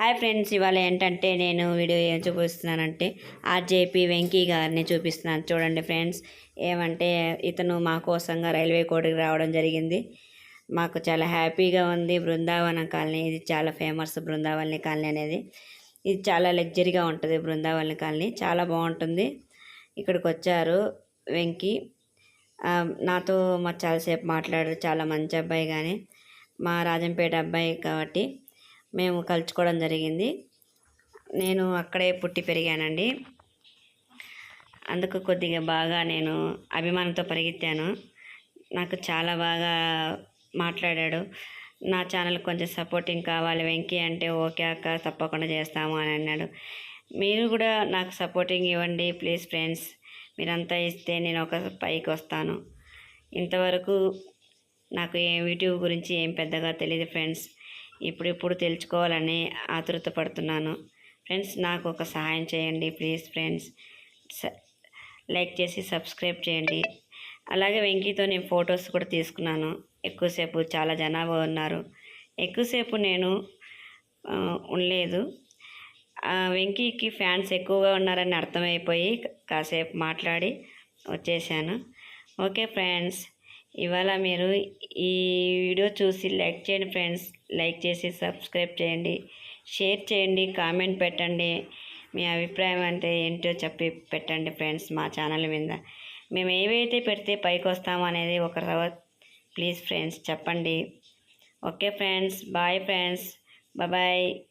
Hi friends ఇవాళ ఏంటంటే నేను వీడియో ఏం చూపిస్తున్నానంటే ఆర్జేపీ వెంకీ గారిని చూపిస్తున్నాను. చూడండి ఫ్రెండ్స్ ఏమంటే ఇతను మా కోసంగా రైల్వే కోడ్కి రావడం జరిగింది. మాకు చాలా హ్యాపీగా ఉంది. బృందావనం కాలనీ ఇది చాలా ఫేమస్ బృందావని కాలనీ అనేది. ఇది చాలా లగ్జరీగా ఉంటుంది బృందావని కాలనీ. చాలా బాగుంటుంది. ఇక్కడికి వచ్చారు వెంకీ. నాతో మా చాలాసేపు మాట్లాడారు. చాలా మంచి అబ్బాయి కానీ మా రాజంపేట అబ్బాయి కాబట్టి మేము కలుచుకోవడం జరిగింది. నేను అక్కడే పుట్టి పెరిగానండి. అందుకు కొద్దిగా బాగా నేను అభిమానంతో పరిగెత్తాను. నాకు చాలా బాగా మాట్లాడాడు. నా ఛానల్ కొంచెం సపోర్టింగ్ కావాలి. వెంకీ అంటే ఓకే అక్క తప్పకుండా చేస్తాము అని అన్నాడు. మీరు కూడా నాకు సపోర్టింగ్ ఇవ్వండి ప్లీజ్ ఫ్రెండ్స్. మీరంతా ఇస్తే నేను ఒక పైకి వస్తాను. ఇంతవరకు నాకు ఏ యూట్యూబ్ గురించి ఏం పెద్దగా తెలియదు ఫ్రెండ్స్. ఇప్పుడు ఇప్పుడు తెలుసుకోవాలని ఆతృత పడుతున్నాను ఫ్రెండ్స్ నాకు ఒక సహాయం చేయండి ప్లీజ్ ఫ్రెండ్స్. స- లైక్ చేసి సబ్స్క్రైబ్ చేయండి. అలాగే వెంకీతో నేను ఫొటోస్ కూడా తీసుకున్నాను. ఎక్కువసేపు చాలా జనాభా ఉన్నారు. ఎక్కువసేపు నేను ఉండలేదు. ఆ, వెంకీకి ఫ్యాన్స్ ఎక్కువగా ఉన్నారని అర్థమైపోయి కాసేపు మాట్లాడి వచ్చేసాను ఓకే ఫ్రెండ్స్ ఇవాళ మీరు ఈ వీడియో చూసి లైక్ చేయండి ఫ్రెండ్స్. లైక్ చేసి సబ్స్క్రైబ్ చేయండి. షేర్ చేయండి. కామెంట్ పెట్టండి. మీ అభిప్రాయం అంటే ఏంటో చెప్పి పెట్టండి ఫ్రెండ్స్ మా ఛానల్ మీద. మేము ఏవైతే పెడితే పైకి వస్తాం అనేది ఒక ప్లీజ్ ఫ్రెండ్స్ చెప్పండి. Okay friends. Bye friends. Bye.